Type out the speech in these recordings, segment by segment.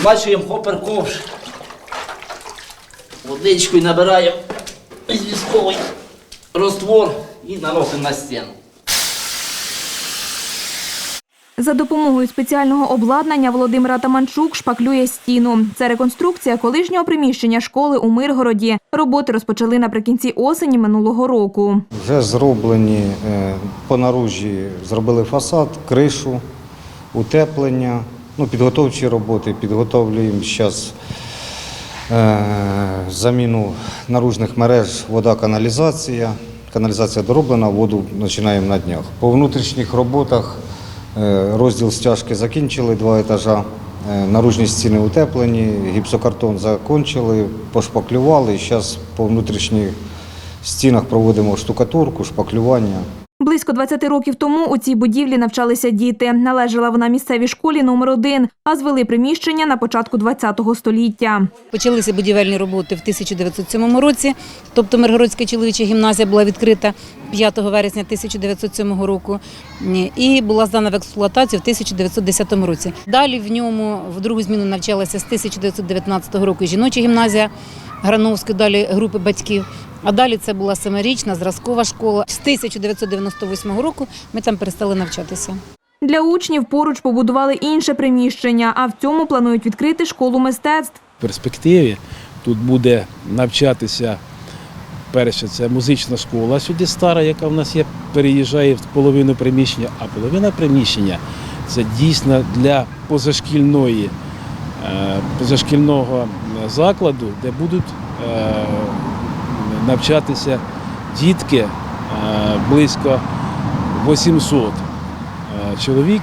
Змачуємо хопер ковш. Водичкою набираємо військовий роствор і наносимо на стіну. За допомогою спеціального обладнання Володимир Атаманчук шпаклює стіну. Це реконструкція колишнього приміщення школи у Миргороді. Роботи розпочали наприкінці осені минулого року. Вже зроблені е, по наружі, зробили фасад, кришу, утеплення, ну, підготовчі роботи. Підготовлюємо зараз заміну наружних мереж, вода, каналізація. Каналізація дороблена, воду починаємо на днях. По внутрішніх роботах е, розділ стяжки закінчили два етажа. е, Наружні стіни утеплені, гіпсокартон закончили, пошпаклювали. Зараз по внутрішніх стінах проводимо штукатурку, шпаклювання. Близько 20 років тому у цій будівлі навчалися діти. Належала вона місцевій школі номер 1 а звели приміщення на початку 20-го століття. Почалися будівельні роботи в 1907 році, тобто Миргородська чоловіча гімназія була відкрита 5 вересня 1907 року і була здана в експлуатацію в 1910 році. Далі в ньому в другу зміну навчалася з 1919 року жіноча гімназія Грановської, далі групи батьків. А далі це була семирічна зразкова школа. З 1998 року ми там перестали навчатися. Для учнів поруч побудували інше приміщення, а в цьому планують відкрити школу мистецтв. В перспективі тут буде навчатися перше, це музична школа сюди стара, яка в нас є, переїжджає в половину приміщення, а половина приміщення це дійсно для позашкільної, е, позашкільного закладу, де будуть е, навчатися дітки е, близько 800 е, чоловік.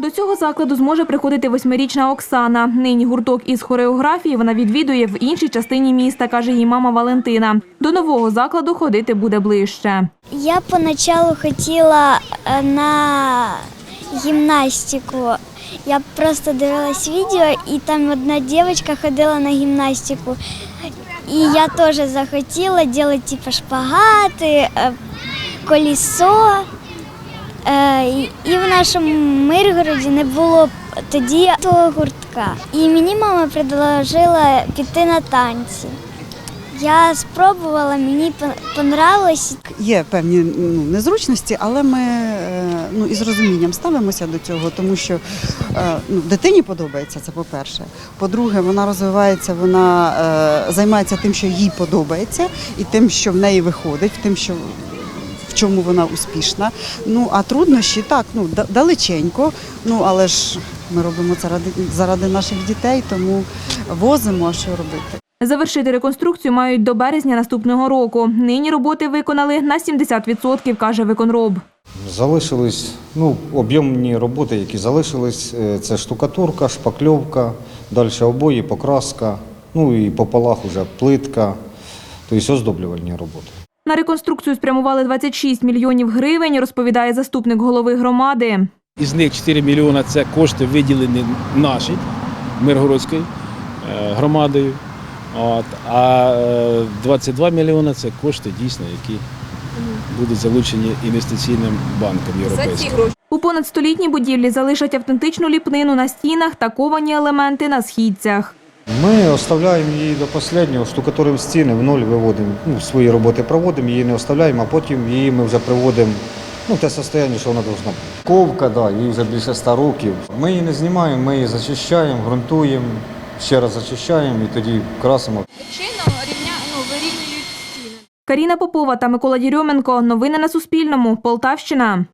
До цього закладу зможе приходити восьмирічна Оксана. Нині гурток із хореографії вона відвідує в іншій частині міста, каже її мама Валентина. До нового закладу ходити буде ближче. Я поначалу хотіла на гімнастику. Я просто дивилась відео, і там одна дівчинка ходила на гімнастику. І я теж захотіла робити типу шпагати, колесо. Е, і- І в нашому Миргороді не було тоді того гуртка. І мені мама предложила піти на танці. Я спробувала, мені понравилось. Є певні ну, незручності, але ми е, ну, із розумінням ставимося до цього, тому що е, ну, дитині подобається це по-перше. По-друге, вона розвивається, вона е, займається тим, що їй подобається, і тим, що в неї виходить, тим, що в чому вона успішна. Ну а труднощі так, ну далеченько. Ну але ж ми робимо це ради заради наших дітей, тому возимо, а що робити. Завершити реконструкцію мають до березня наступного року. Нині роботи виконали на 70%, каже виконроб. Залишились ну, об'ємні роботи, які залишились. Е, Це штукатурка, шпакльовка, далі обої, покраска, ну і по полах уже плитка, тобто оздоблювальні роботи. На реконструкцію спрямували 26 мільйонів гривень, розповідає заступник голови громади. Із них 4 мільйони це кошти виділені наші Миргородською е, громадою. От, а е, 22 мільйони це кошти дійсно, які будуть залучені інвестиційним банком європейським. У понад столітній будівлі залишать автентичну ліпнину на стінах та ковані елементи на східцях. Ми оставляємо її до останнього, штукатуримо стіни, в ноль виводимо, ну, свої роботи проводимо, її не оставляємо, а потім її ми вже приводимо ну, в те состояння, що вона повинна бути. Ковка, да, їй вже більше 100 років. Ми її не знімаємо, ми її зачищаємо, ґрунтуємо, ще раз зачищаємо і тоді красимо. Каріна Попова та Микола Дірьоменко. Новини на Суспільному. Полтавщина.